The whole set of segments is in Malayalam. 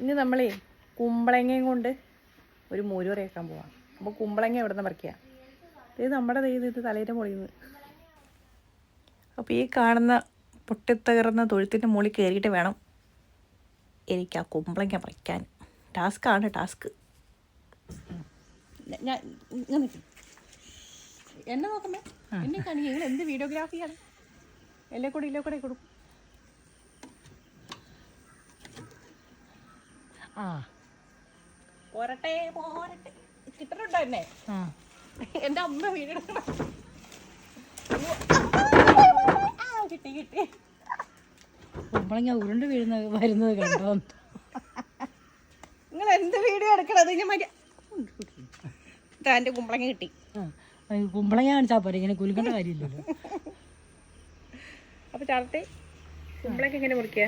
ഇനി നമ്മളേ കുമ്പളങ്ങയും കൊണ്ട് ഒരു മോര് വെക്കാൻ പോവാം. അപ്പോൾ കുമ്പളങ്ങ എവിടെ നിന്ന് പറിക്കുക ഇത് നമ്മുടെ ദൈവം ഇത് തലേന്റെ മുളിന്ന് അപ്പോൾ ഈ കാണുന്ന പൊട്ടിത്തകർന്ന തൊഴുത്തിന്റെ മുകളിൽ കയറിയിട്ട് വേണം എനിക്ക് ആ കുമ്പളങ്ങ പറിക്കാൻ. ടാസ്ക്കാണ് ടാസ്ക്. ഞാൻ എന്നെ നോക്കണ്ടേ എന്നെ കാണി നിങ്ങൾ എന്ത് വീഡിയോഗ്രാഫിയാണ്? എല്ലേ കൂടെ ഇല്ലേ കൂടെ കൊടുക്കും. ആ. പോരട്ടെ പോരട്ടെ. കിട്ടുന്നുണ്ടോ എന്നെ ആ. എന്റെ അമ്മ വീടെടുക്കണം. കിട്ടി കിട്ടി. കുമ്പളങ്ങ ഉരുണ്ട് വീഴുന്ന വരുന്നത് കണ്ടോ? നിങ്ങൾ എന്ത് വീഡിയോ എടുക്കണത്? ഞാൻ മതി എന്റെ കുമ്പളങ്ങ കിട്ടി. കുമ്പളങ്ങ കാണിച്ചാ പോരെ ഇങ്ങനെ കുലുക്കേണ്ട കാര്യമില്ലല്ലോ. അപ്പൊ ചാർത്തി കുമ്പളങ്ങ എങ്ങനെ മുറിക്കുക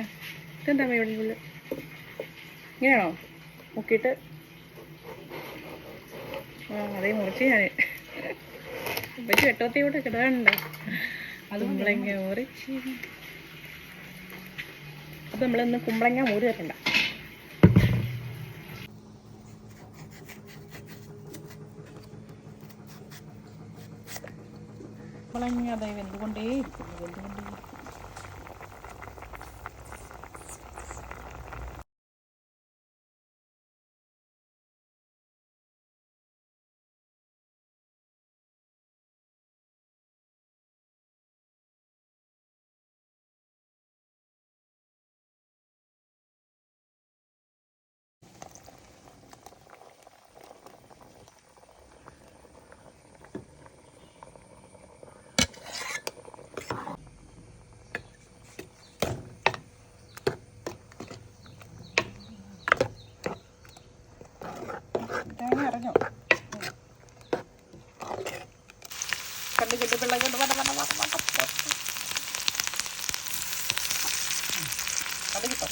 ഇതെന്താ ഇവിടെ ഇങ്ങനെയാണോ? മുക്കിയിട്ട് ആ അതേ മുറിച്ച് ഞാൻ വെച്ച് വെട്ടത്തി കൂടെ കിടാനുണ്ടോ അത് കുമ്പളങ്ങ മുറിച്ച്. അപ്പം നമ്മളിന്ന് കുമ്പളങ്ങ മൂരി വെക്കണ്ട. കുമ്പളങ്ങ അതായത് എന്തുകൊണ്ടേ ഇരിക്കുന്നു ഇരിക്കുന്നു. കണ്ട് വട വട വട വട. അത് കിട്ടോ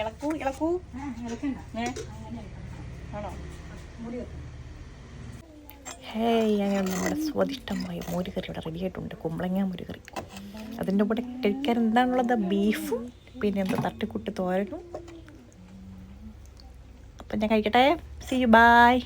ഇളക്കൂ ഇളക്കൂ. ഏ? ആണോ? ഹേയ് അങ്ങനെ നമ്മുടെ സ്വാദിഷ്ടമായ. മോരുകറി ഇവിടെ റെഡി ആയിട്ടുണ്ട്. കുമ്പളങ്ങ മോരുകറി. അതിന്റെ കൂടെ കഴിക്കാൻ എന്താണുള്ളത്? ബീഫും പിന്നെ എന്താ തട്ടിക്കുട്ടി തോരനും. അപ്പം ഞാൻ കഴിക്കട്ടെ. C U bye